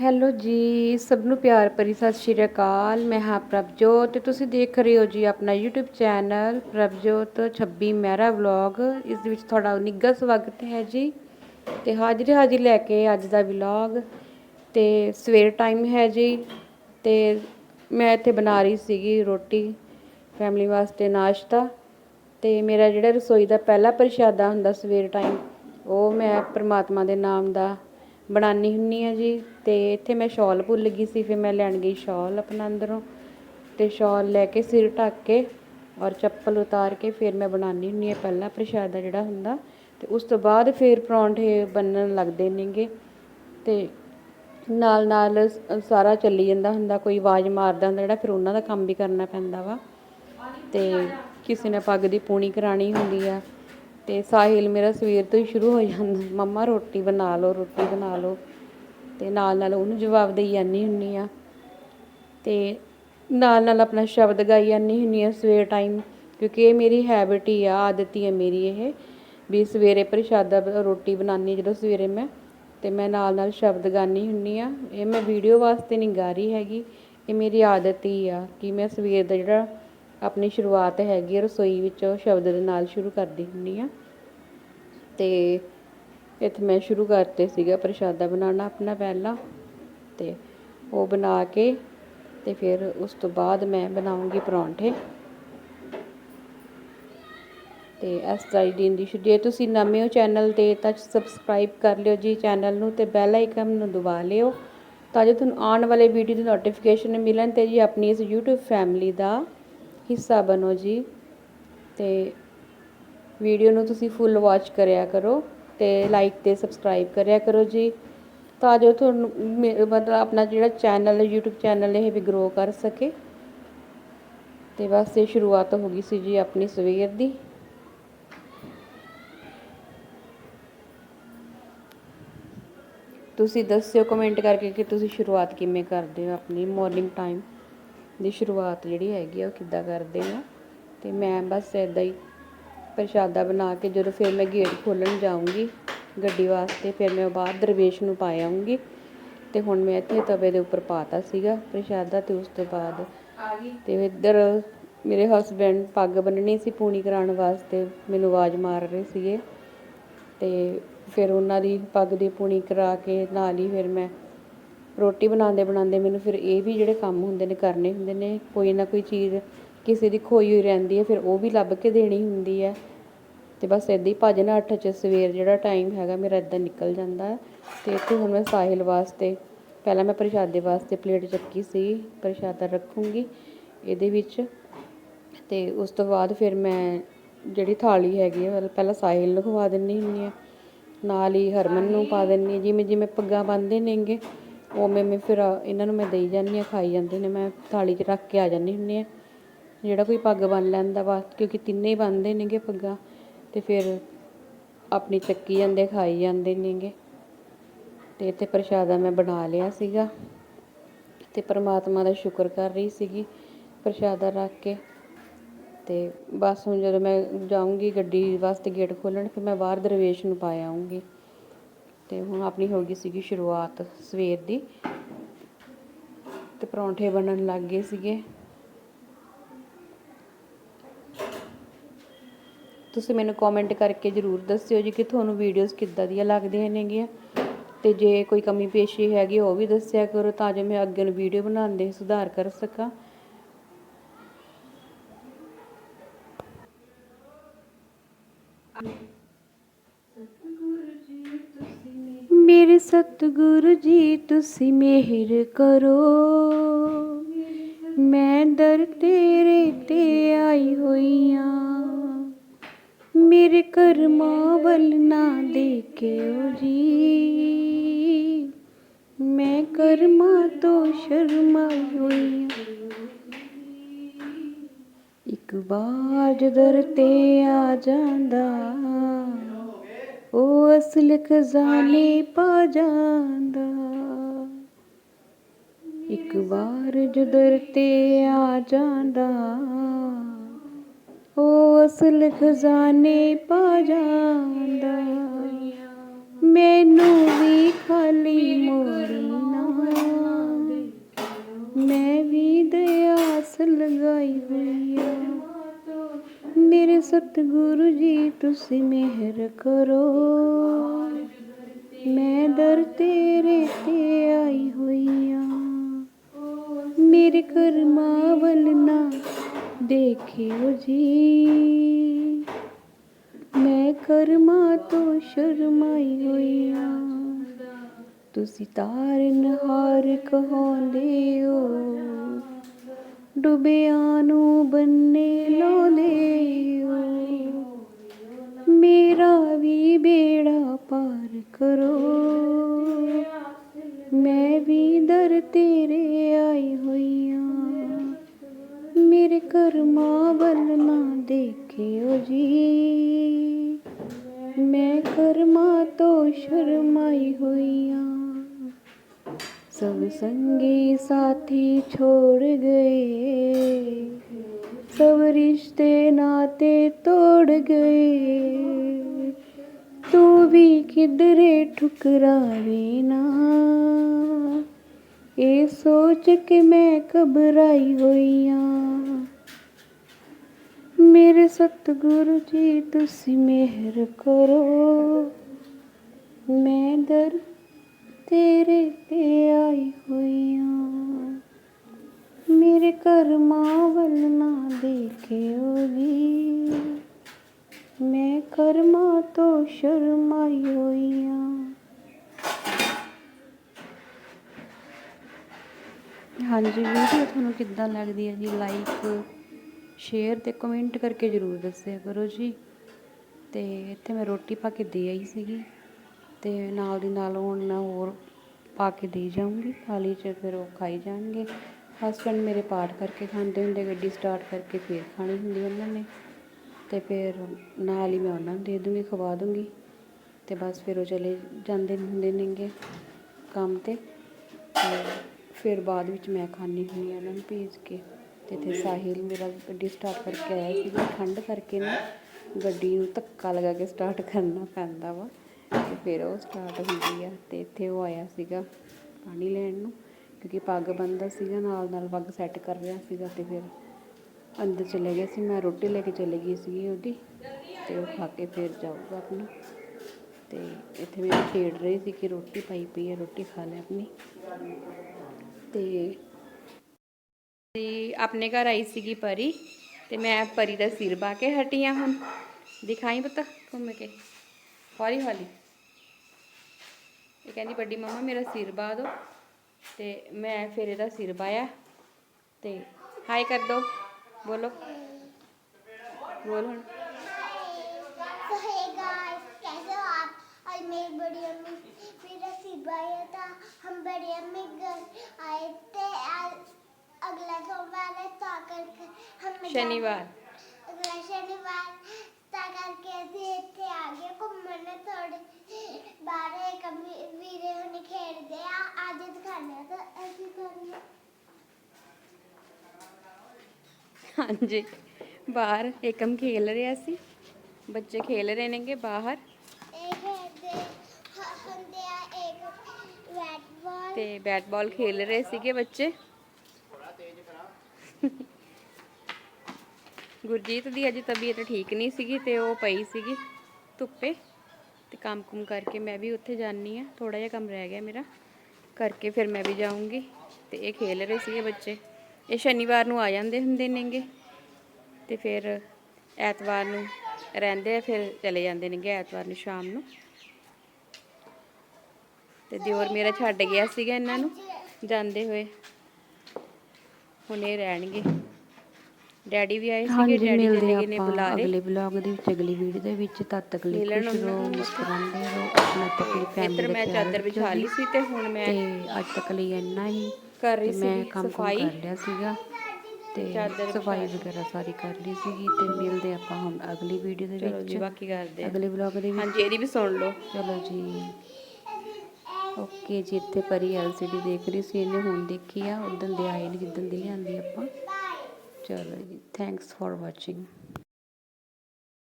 Hello ਜੀ, ਸਭ ਨੂੰ ਪਿਆਰ ਭਰੀ ਸਤਿ ਸ਼੍ਰੀ ਅਕਾਲ, ਮੈਂ ਹਾਂ ਪ੍ਰਭਜੋਤ ਤੇ ਤੁਸੀਂ ਦੇਖ ਰਹੇ ਹੋ ਜੀ ਆਪਣਾ YouTube channel Prabhjot 26 Mehra vlog. ਇਸ ਦੇ ਵਿੱਚ ਤੁਹਾਡਾ ਨਿੱਘਾ ਸਵਾਗਤ ਹੈ ਜੀ ਤੇ ਹਾਜ਼ਰੀ ਹਾਜ਼ਰੀ ਲੈ ਕੇ ਅੱਜ ਦਾ ਵਲੌਗ ਤੇ ਸਵੇਰ ਟਾਈਮ ਹੈ ਜੀ ਤੇ ਮੈਂ ਇੱਥੇ ਬਣਾ ਰਹੀ ਸੀਗੀ ਰੋਟੀ ਫੈਮਿਲੀ ਵਾਸਤੇ ਨਾਸ਼ਤਾ ਤੇ ਮੇਰਾ ਜਿਹੜਾ ਰਸੋਈ ਦਾ ਪਹਿਲਾ ਪ੍ਰਸ਼ਾਦਾ ਹੁੰਦਾ ਸਵੇਰ ਟਾਈਮ ਉਹ ਮੈਂ ਪ੍ਰਮਾਤਮਾ ਦੇ ਨਾਮ ਦਾ ਬਣਾਉਂਦੀ ਹੁੰਦੀ ਹਾਂ ਜੀ ਅਤੇ ਇੱਥੇ ਮੈਂ ਸ਼ੋਲ ਭੁੱਲ ਗਈ ਸੀ, ਫਿਰ ਮੈਂ ਲੈਣ ਗਈ ਸ਼ੋਲ ਆਪਣਾ ਅੰਦਰੋਂ ਅਤੇ ਸ਼ੋਲ ਲੈ ਕੇ ਸਿਰ ਢੱਕ ਕੇ ਔਰ ਚੱਪਲ ਉਤਾਰ ਕੇ ਫਿਰ ਮੈਂ ਬਣਾਉਂਦੀ ਹੁੰਦੀ ਹਾਂ ਪਹਿਲਾਂ ਪ੍ਰਸ਼ਾਦਾ ਜਿਹੜਾ ਹੁੰਦਾ ਅਤੇ ਉਸ ਤੋਂ ਬਾਅਦ ਫਿਰ ਪਰੌਂਠੇ ਬਣਨ ਲੱਗਦੇ ਨੇਗੇ ਅਤੇ ਨਾਲ ਨਾਲ ਸਾਰਾ ਚੱਲੀ ਜਾਂਦਾ ਹੁੰਦਾ, ਕੋਈ ਆਵਾਜ਼ ਮਾਰਦਾ ਹੁੰਦਾ ਜਿਹੜਾ ਫਿਰ ਉਹਨਾਂ ਦਾ ਕੰਮ ਵੀ ਕਰਨਾ ਪੈਂਦਾ ਵਾ ਅਤੇ ਕਿਸੇ ਨੇ ਪੱਗ ਦੀ ਪੂਣੀ ਕਰਾਣੀ ਹੁੰਦੀ ਆ। ਤੇ ਸਾਹਿਲ ਮੇਰਾ ਸਵੇਰ ਤੋਂ ਹੀ ਸ਼ੁਰੂ ਹੋ ਜਾਂਦਾ। ਮੰਮਾ ਰੋਟੀ ਬਣਾ ਲਓ, ਰੋਟੀ ਬਣਾ ਲਓ। ਤੇ ਨਾਲ ਨਾਲ ਉਹਨੂੰ ਜਵਾਬ ਦੇਈ ਜਾਂਦੀ ਹੁੰਨੀ ਆ। ਤੇ ਨਾਲ ਨਾਲ ਆਪਣਾ ਸ਼ਬਦ ਗਾਈ ਜਾਂਦੀ ਹੁੰਨੀ ਆ ਸਵੇਰ ਟਾਈਮ ਕਿਉਂਕਿ ਇਹ ਮੇਰੀ ਹੈਬਿਟ ਹੀ ਆ, ਆਦਤ ਹੀ ਆ ਮੇਰੀ ਇਹ, ਵੀ ਸਵੇਰੇ ਪ੍ਰਸ਼ਾਦਾ ਰੋਟੀ ਬਣਾਉਣੀ ਜਦੋਂ ਸਵੇਰੇ ਮੈਂ। ਤੇ ਮੈਂ ਨਾਲ ਨਾਲ ਸ਼ਬਦ ਗਾਉਂਦੀ ਹੁੰਨੀ ਆ। ਇਹ ਮੈਂ ਵੀਡੀਓ ਵਾਸਤੇ ਨਹੀਂ ਗਾ ਰਹੀ ਹੈਗੀ। ਇਹ ਮੇਰੀ ਆਦਤ ਹੀ ਆ ਕਿ ਮੈਂ ਸਵੇਰ ਦਾ ਜਿਹੜਾ ਆਪਣੀ ਸ਼ੁਰੂਆਤ ਹੈਗੀ ਆ, ਰਸੋਈ ਵਿੱਚੋਂ ਸ਼ਬਦ ਦੇ ਨਾਲ ਸ਼ੁਰੂ ਕਰਦੀ ਹੁੰਦੀ ਆ। ਤੇ ਇੱਥੇ ਮੈਂ ਸ਼ੁਰੂ ਕਰਤੇ ਸੀਗਾ ਪ੍ਰਸ਼ਾਦਾ ਬਣਾਉਣਾ ਆਪਣਾ ਪਹਿਲਾਂ, ਤੇ ਉਹ ਬਣਾ ਕੇ ਤੇ ਫਿਰ ਉਸ ਤੋਂ ਬਾਅਦ ਮੈਂ ਬਣਾਉਂਗੀ ਪਰੌਂਠੇ। ਤੇ ਇਸ ਤਰ੍ਹਾਂ ਦੀ ਦੀ ਜੇ ਤੁਸੀਂ ਨਵੇਂ ਹੋ ਚੈਨਲ ਤੇ ਤਾਂ ਸਬਸਕ੍ਰਾਈਬ ਕਰ ਲਿਓ ਜੀ ਚੈਨਲ ਨੂੰ ਤੇ ਬੈਲ ਆਈਕਨ ਨੂੰ ਦਬਾ ਲਿਓ ਤਾਂ ਜੋ ਤੁਹਾਨੂੰ ਆਉਣ ਵਾਲੇ ਵੀਡੀਓ ਦੀ ਨੋਟੀਫਿਕੇਸ਼ਨ ਮਿਲਣ ਤੇ ਜੀ ਆਪਣੀ ਇਸ YouTube ਫੈਮਿਲੀ ਦਾ ਹਿੱਸਾ ਬਣੋ ਜੀ ਅਤੇ ਵੀਡੀਓ ਨੂੰ ਤੁਸੀਂ ਫੁੱਲ ਵਾਚ ਕਰਿਆ ਕਰੋ ਤੇ ਲਾਈਕ ਤੇ ਸਬਸਕ੍ਰਾਈਬ ਕਰਿਆ ਕਰੋ ਜੀ ਤਾਂ ਜੋ ਤੁਹਾਨੂੰ ਮੇ- ਮਤਲਬ ਆਪਣਾ ਜਿਹੜਾ ਚੈਨਲ ਹੈ, YouTube ਚੈਨਲ ਇਹ ਵੀ ਗਰੋ ਕਰ ਸਕੇ। ਤੇ ਬਸ ਇਹ ਸ਼ੁਰੂਆਤ ਹੋ ਗਈ ਸੀ ਜੀ ਆਪਣੀ ਸਵੇਰ ਦੀ। ਤੁਸੀਂ ਦੱਸਿਓ ਕਮੈਂਟ ਕਰਕੇ ਕਿ ਤੁਸੀਂ ਸ਼ੁਰੂਆਤ ਕਿਵੇਂ ਕਰਦੇ ਹੋ ਆਪਣੀ ਮਾਰਨਿੰਗ ਟਾਈਮ ਦੀ ਸ਼ੁਰੂਆਤ ਜਿਹੜੀ ਹੈਗੀ ਆ ਉਹ ਕਿੱਦਾਂ ਕਰਦੇ ਹੋ ਤੇ ਮੈਂ ਬਸ ਇਦਾਂ ਹੀ ਪ੍ਰਸ਼ਾਦਾ ਬਣਾ ਕੇ ਜਦੋਂ ਫਿਰ ਮੈਂ ਗੇਟ ਖੋਲਣ ਜਾਊਂਗੀ ਗੱਡੀ ਵਾਸਤੇ ਫਿਰ ਮੈਂ ਬਾਹਰ ਦਰਵੇਸ਼ ਨੂੰ ਪਾ ਆਊਂਗੀ। ਤੇ ਹੁਣ ਮੈਂ ਇੱਥੇ ਤਵੇ ਦੇ ਉੱਪਰ ਪਾਤਾ ਸੀਗਾ ਪ੍ਰਸ਼ਾਦਾ ਤੇ ਉਸ ਤੋਂ ਬਾਅਦ ਤੇ ਇੱਧਰ ਮੇਰੇ ਹਸਬੰਡ ਪੱਗ ਬੰਨਣੀ ਸੀ ਪੂਣੀ ਕਰਾਉਣ ਵਾਸਤੇ ਮੈਨੂੰ ਆਵਾਜ਼ ਮਾਰ ਰਹੇ ਸੀਗੇ। ਤੇ ਫਿਰ ਉਹਨਾਂ ਦੀ ਪੱਗ ਦੀ ਪੂਣੀ ਕਰਾ ਕੇ ਨਾਲ ਹੀ ਫਿਰ ਮੈਂ ਰੋਟੀ ਬਣਾਉਂਦੇ ਬਣਾਉਂਦੇ ਮੈਨੂੰ ਫਿਰ ਇਹ ਵੀ ਜਿਹੜੇ ਕੰਮ ਹੁੰਦੇ ਨੇ ਕਰਨੇ ਹੁੰਦੇ ਨੇ, ਕੋਈ ਨਾ ਕੋਈ ਚੀਜ਼ ਕਿਸੇ ਦੀ ਖੋਈ ਹੋਈ ਰਹਿੰਦੀ ਹੈ, ਫਿਰ ਉਹ ਵੀ ਲੱਭ ਕੇ ਦੇਣੀ ਹੁੰਦੀ ਹੈ। ਅਤੇ ਬਸ ਇੱਦਾਂ ਹੀ ਭੱਜ ਨੱਠ ਚ ਸਵੇਰ ਜਿਹੜਾ ਟਾਈਮ ਹੈਗਾ ਮੇਰਾ ਇੱਦਾਂ ਨਿਕਲ ਜਾਂਦਾ ਅਤੇ ਇੱਥੇ ਹੁਣ ਮੈਂ ਸਾਹਿਲ ਵਾਸਤੇ, ਪਹਿਲਾਂ ਮੈਂ ਪ੍ਰਸ਼ਾਦੇ ਵਾਸਤੇ ਪਲੇਟ ਚੱਕੀ ਸੀ, ਪ੍ਰਸ਼ਾਦਾ ਰੱਖੂੰਗੀ ਇਹਦੇ ਵਿੱਚ। ਅਤੇ ਉਸ ਤੋਂ ਬਾਅਦ ਫਿਰ ਮੈਂ ਜਿਹੜੀ ਥਾਲੀ ਹੈਗੀ ਹੈ ਪਹਿਲਾਂ ਸਾਹਿਲ ਨੂੰ ਖਵਾ ਦਿੰਦੀ ਹੁੰਦੀ ਹਾਂ, ਨਾਲ ਹੀ ਹਰਮਨ ਨੂੰ ਪਾ ਦਿੰਦੀ ਹਾਂ, ਜਿਵੇਂ ਜਿਵੇਂ ਪੱਗਾਂ ਬੰਨਦੇ ਨੇਗੇ ਉਵੇਂ ਮੈਂ ਫਿਰ ਇਹਨਾਂ ਨੂੰ ਮੈਂ ਦੇਈ ਜਾਂਦੀ ਹਾਂ, ਖਾਈ ਜਾਂਦੇ ਨੇ, ਮੈਂ ਥਾਲੀ 'ਚ ਰੱਖ ਕੇ ਆ ਜਾਂਦੀ ਹੁੰਦੀ ਹਾਂ। ਜਿਹੜਾ ਕੋਈ ਪੱਗ ਬੰਨ ਲੈਂਦਾ ਵਾ, ਕਿਉਂਕਿ ਤਿੰਨੇ ਹੀ ਬੰਨਦੇ ਨੇਗੇ ਪੱਗਾਂ ਅਤੇ ਫਿਰ ਆਪਣੀ ਚੱਕੀ ਜਾਂਦੇ, ਖਾਈ ਜਾਂਦੇ ਨੇਗੇ। ਅਤੇ ਇੱਥੇ ਪ੍ਰਸ਼ਾਦਾ ਮੈਂ ਬਣਾ ਲਿਆ ਸੀਗਾ ਅਤੇ ਪਰਮਾਤਮਾ ਦਾ ਸ਼ੁਕਰ ਕਰ ਰਹੀ ਸੀਗੀ ਪ੍ਰਸ਼ਾਦਾ ਰੱਖ ਕੇ। ਅਤੇ ਬਸ ਹੁਣ ਜਦੋਂ ਮੈਂ ਜਾਊਂਗੀ ਗੱਡੀ ਵਾਸਤੇ ਗੇਟ ਖੋਲਣ ਫਿਰ ਮੈਂ ਬਾਹਰ ਦਰਵੇਸ਼ ਨੂੰ ਪਾ ਆਊਂਗੀ। ਤੇ ਹੁਣ ਆਪਣੀ ਹੋ ਗਈ ਸੀਗੀ ਸ਼ੁਰੂਆਤ ਸਵੇਰ ਦੀ ਤੇ ਪਰੌਂਠੇ ਬਣਨ ਲੱਗ ਗਏ ਸੀਗੇ। ਤੁਸੀਂ ਮੈਨੂੰ ਕਮੈਂਟ ਕਰਕੇ ਜਰੂਰ ਦੱਸਿਓ ਜੀ ਕਿ ਤੁਹਾਨੂੰ ਵੀਡੀਓਜ਼ ਕਿੱਦਾਂ ਦੀਆਂ ਲੱਗਦੀਆਂ ਨੇਗੀਆਂ ਤੇ ਜੇ ਕੋਈ ਕਮੀ ਪੇਸ਼ੀ ਹੈਗੀ ਉਹ ਵੀ ਦੱਸਿਆ ਕਰੋ ਤਾਂ ਜੋ ਮੈਂ ਅੱਗੇ ਨੂੰ ਵੀਡੀਓ ਬਣਾਉਣ ਦੇ ਸੁਧਾਰ ਕਰ ਸਕਾਂ। ਮੇਰੇ ਸਤਿਗੁਰੂ ਜੀ, ਤੁਸੀਂ ਮਿਹਰ ਕਰੋ। ਮੈਂ ਦਰ ਤੇਰੇ ਤੇ ਆਈ ਹੋਈ ਹੋਈਆਂ। ਮੇਰੇ ਕਰਮਾਂ ਵੱਲ ਨਾ ਦੇਖਿਓ ਜੀ। ਮੈਂ ਕਰਮਾਂ ਤੋਂ ਸ਼ਰਮਾਈ ਹੋਈ ਇੱਕ ਵਾਰ ਦਰ ਤੇ ਆ ਜਾਂਦਾ। ਉਹ ਅਸਲ ਖਜ਼ਾਨੇ ਪਾ ਜਾਂਦਾ। ਇੱਕ ਵਾਰ ਜਦਰ ਤੇ ਆ ਜਾਂਦਾ। ਉਹ ਅਸਲ ਖਜ਼ਾਨੇ ਪਾ ਜਾਂਦਾ। ਸਤਿਗੁਰੂ ਜੀ, ਤੁਸੀਂ ਮਿਹਰ ਕਰੋ। ਮੈਂ ਦਰ ਤੇਰੇ ਤੇ ਆਈ ਹੋਈ ਆ। ਮੇਰੇ ਕਰਮਾਂ ਵੱਲ ਨਾ ਦੇਖਿਓ ਜੀ। ਮੈਂ ਕਰਮਾਂ ਤੋਂ ਸ਼ਰਮਾਈ ਹੋਈ ਆ। ਤੁਸੀਂ ਤਾਰਨਹਾਰ ਕਹਾਉਂਦੇ ਹੋ। ਡੁਬਿਆਂ ਨੂੰ ਬੰਨੇ ਲਾਉਂਦੇ ਕਰੋ। ਮੈਂ ਵੀ ਦਰ ਤੇਰੇ ਆਈ ਹੋਈ ਆ ਮੇਰੇ ਕਰਮਾਂ ਵੱਲ ਨਾ ਦੇਖਿਓ ਜੀ। ਮੈਂ ਕਰਮਾਂ ਤੋਂ ਸ਼ਰਮਾਈ ਹੋਈ ਆ ਸਭ ਸੰਗੀ ਸਾਥੀ ਛੋੜ ਗਏ। ਸਭ ਰਿਸ਼ਤੇ ਨਾਤੇ ਤੋੜ ਗਏ। ਵੀ ਕਿਧਰੇ ਠੁਕਰਾਵੇ ਨਾ। ਇਹ ਸੋਚ ਕੇ ਮੈਂ ਘਬਰਾਈ ਹੋਈ ਆ। ਮੇਰੇ ਸਤਿਗੁਰੂ ਜੀ, ਤੁਸੀਂ ਮਿਹਰ ਕਰੋ। ਮੈਂ ਦਰ ਤੇਰੇ ਤੁਹਾਨੂੰ ਕਿੱਦਾਂ ਲੱਗਦੀ ਹੈ ਜੀ? ਲਾਈਕ ਸ਼ੇਅਰ ਤੇ ਕਮੈਂਟ ਕਰਕੇ ਜ਼ਰੂਰ ਦੱਸਿਆ ਕਰੋ ਜੀ। ਤੇ ਇੱਥੇ ਮੈਂ ਰੋਟੀ ਪਾ ਕੇ ਦੇ ਆਈ ਸੀਗੀ। ਤੇ ਨਾਲ ਦੀ ਨਾਲ ਹੁਣ ਮੈਂ ਹੋਰ ਪਾ ਕੇ ਦੇ ਜਾਊਂਗੀ। ਥਾਲੀ 'ਚ ਫਿਰ ਉਹ ਖਾਈ ਜਾਣਗੇ। ਹਸਬੰਡ ਮੇਰੇ ਪਾਠ ਕਰਕੇ ਖਾਂਦੇ ਹੁੰਦੇ, ਗੱਡੀ ਸਟਾਰਟ ਕਰਕੇ ਫਿਰ ਖਾਣੀ ਹੁੰਦੀ ਉਹਨਾਂ ਨੇ। ਤੇ ਫਿਰ ਨਾਲ ਹੀ ਮੈਂ ਉਹਨਾਂ ਨੂੰ ਦੇ ਦੂੰਗੀ, ਖਵਾ ਦੂੰਗੀ। ਤੇ ਬਸ ਫਿਰ ਉਹ ਚਲੇ ਜਾਂਦੇ ਹੁੰਦੇ ਨੇਗੇ ਕੰਮ ਤੇ ਫਿਰ ਬਾਅਦ ਵਿੱਚ ਮੈਂ ਖਾਂਦੀ ਹੁੰਦੀ ਆ ਉਹਨਾਂ ਨੂੰ ਭੇਜ ਕੇ। ਅਤੇ ਇੱਥੇ ਸਾਹਿਲ ਮੇਰਾ ਗੱਡੀ ਸਟਾਰਟ ਕਰਕੇ ਆਇਆ ਸੀਗਾ ਠੰਡ ਕਰਕੇ ਨਾ ਗੱਡੀ ਨੂੰ ਧੱਕਾ ਲਗਾ ਕੇ ਸਟਾਰਟ ਕਰਨਾ ਪੈਂਦਾ ਵਾ। ਤੇ ਫਿਰ ਉਹ ਸਟਾਰਟ ਹੁੰਦੀ ਆ ਤੇ ਇੱਥੇ ਉਹ ਆਇਆ ਸੀਗਾ ਪਾਣੀ ਲੈਣ ਨੂੰ, ਕਿਉਂਕਿ ਪੱਗ ਬੰਨਦਾ ਸੀਗਾ, ਨਾਲ ਨਾਲ ਪੱਗ ਸੈੱਟ ਕਰ ਰਿਹਾ ਸੀਗਾ ਤੇ ਫਿਰ ਅੰਦਰ ਚਲੇ ਗਏ ਸੀ। ਮੈਂ ਰੋਟੀ ਲੈ ਕੇ ਚਲੇ ਗਈ ਸੀਗੀ ਉਹਦੀ ਤੇ ਉਹ ਖਾ ਕੇ ਫਿਰ ਜਾਊਗਾ ਆਪਣਾ। ਤੇ ਇੱਥੇ ਮੈਂ ਖੇਡ ਰਹੀ ਸੀ ਕਿ ਰੋਟੀ ਪਾਈ ਪਈ ਹੈ ਰੋਟੀ ਖਾ ਲੈ ਆਪਣੀ। ਤੇ ਤੇ ਆਪਣੇ ਘਰ ਆਈ ਸੀਗੀ ਪਰੀ ਤੇ ਮੈਂ ਪਰੀ ਦਾ ਸਿਰ ਬਾ ਕੇ ਹਟੀ ਆ ਹੁਣ ਦਿਖਾਈ ਪਤਾ ਘੁੰਮ ਕੇ ਹੌਲੀ ਹੌਲੀ ਇਹ ਕਹਿੰਦੀ ਵੱਡੀ ਮੰਮਾ ਮੇਰਾ ਸਿਰ ਬਾ ਦਿਓ ਤੇ ਮੈਂ ਫਿਰ ਇਹਦਾ ਸਿਰ ਬਾਇਆ ਤੇ ਹਾਈ ਕਰ ਦੋ ਬੋਲੋ ਬੋਲ ਹੁਣ तो हे गाइस कैसे हो आप आज मेरी बड़ी अम्मी मेरा सिपाही था हम बड़ी अम्मी घर आए थे आज अगला सोमवार है तो करके हम ਸ਼ਨੀਵਾਰ अगला शनिवार ਤਾਂ ਕਰਕੇ ਅਸੀਂ ਇੱਥੇ ਆ ਗਏ ਘੁੰਮਣ ਥੋੜੇ ਬਾਹਰ ਇੱਕ ਅਮੀ- ਵੀਰੇ ਹੁਣੇ ਖੇਡਦੇ ਆ ਅੱਜ ਦਿਖਾਣੇ ਆ ਤਾਂ ਅਸੀਂ ਤੁਹਾਨੂੰ ਹਾਂਜੀ ਬਾਹਰ ਏਕਮ ਖੇਲ ਰਿਹਾ ਸੀ ਬੱਚੇ ਖੇਲ ਰਹੇ ਨੇਗੇ ਬਾਹਰ ਤੇ ਬੈਟ ਬਾਲ ਖੇਲ ਰਹੇ ਸੀਗੇ ਬੱਚੇ। ਗੁਰਜੀਤ ਦੀ ਅਜੇ ਤਬੀਅਤ ਠੀਕ ਨਹੀਂ ਸੀਗੀ ਤੇ ਉਹ ਪਈ ਸੀਗੀ ਧੁੱਪੇ ਤੇ ਕੰਮ ਕੁਮ ਕਰਕੇ ਮੈਂ ਵੀ ਉੱਥੇ ਜਾਣੀ ਆ ਥੋੜਾ ਜਿਹਾ ਕੰਮ ਰਹਿ ਗਿਆ ਮੇਰਾ, ਕਰਕੇ ਫਿਰ ਮੈਂ ਵੀ ਜਾਊਂਗੀ ਤੇ ਇਹ ਖੇਲ ਰਹੇ ਸੀਗੇ ਬੱਚੇ। ਇਹ ਸ਼ਨੀਵਾਰ ਨੂੰ ਆ ਜਾਂਦੇ ਹੁੰਦੇ ਨੇਗੇ ਤੇ ਫਿਰ ਐਤਵਾਰ ਨੂੰ ਰਹਿੰਦੇ ਆ, ਫਿਰ ਚਲੇ ਜਾਂਦੇ ਨੇਗੇ ਐਤਵਾਰ ਨੂੰ ਸ਼ਾਮ ਨੂੰ। ਤੇ ਦਿਓਰ ਮੇਰਾ ਛੱਡ ਗਿਆ ਸੀਗਾ ਇਹਨਾਂ ਨੂੰ ਜਾਂਦੇ ਹੋਏ। ਹੁਣ ਇਹ ਰਹਿਣਗੇ। ਡੈਡੀ ਵੀ ਆਏ ਸੀਗੇ ਡੈਡੀ ਦੇ ਲਗੇ ਨੇ ਬੁਲਾਰੇ ਅਗਲੇ ਵਲੌਗ ਦੇ ਵਿੱਚ ਅਗਲੀ ਵੀਡੀਓ ਦੇ ਵਿੱਚ ਤਦ ਤੱਕ ਲਈ ਮਿਲਣ ਖੁਸ਼ ਰਹੋ ਮੁਸਕਰਾਉਂਦੇ ਰਹੋ ਆਪਣਾ ਤੇ ਆਪਣੀ ਇੱਧਰ ਫੈਮਿਲੀ ਮੈਂ ਚਾਦਰ ਵਿਛਾ ਲਈ ਸੀ ਤੇ ਹੁਣ ਮੈਂ ਤੇ ਅੱਜ ਤੱਕ ਲਈ ਇੰਨਾ ਹੀ। ਕਰ ਰਹੀ ਤੇ ਮੈਂ ਸੀ ਕੰਮ ਕੁਮ ਸਫ਼ਾਈ। ਕਰ ਲਿਆ ਸੀਗਾ। ਤੇ ਚਾਦਰ ਸਫ਼ਾਈ ਵਗੈਰਾ ਸਾਰੀ ਕਰ ਲਈ ਸੀਗੀ ਤੇ ਮਿਲਦੇ ਆਪਾਂ ਹੁਣ ਅਗਲੀ ਵੀਡੀਓ ਦੇ ਵਿੱਚ। ਬਾਕੀ ਕਰਦੇ ਆ ਅਗਲੇ ਵਲੌਗ ਦੇ ਵਿੱਚ। ਹਾਂਜੀ ਇਹਦੀ ਵੀ ਸੁਣ ਲਓ। ਚਲੋ ਜੀ। ਓਕੇ ਜੀ, ਇੱਥੇ ਪਰੀ ਐਲਸੀਡੀ ਦੇਖ ਰਹੀ ਸੀ, ਇਹਨੇ ਹੁਣ ਦੇਖੀ ਆ ਉਦੋਂ ਦੇ ਆਏ ਨੇ, ਜਿੱਦਣ ਦੀ ਲਿਆਂਦੀ ਆਪਾਂ। ਚਲੋ ਜੀ ਥੈਂਕਸ ਫॉर ਵਾਚਿੰਗ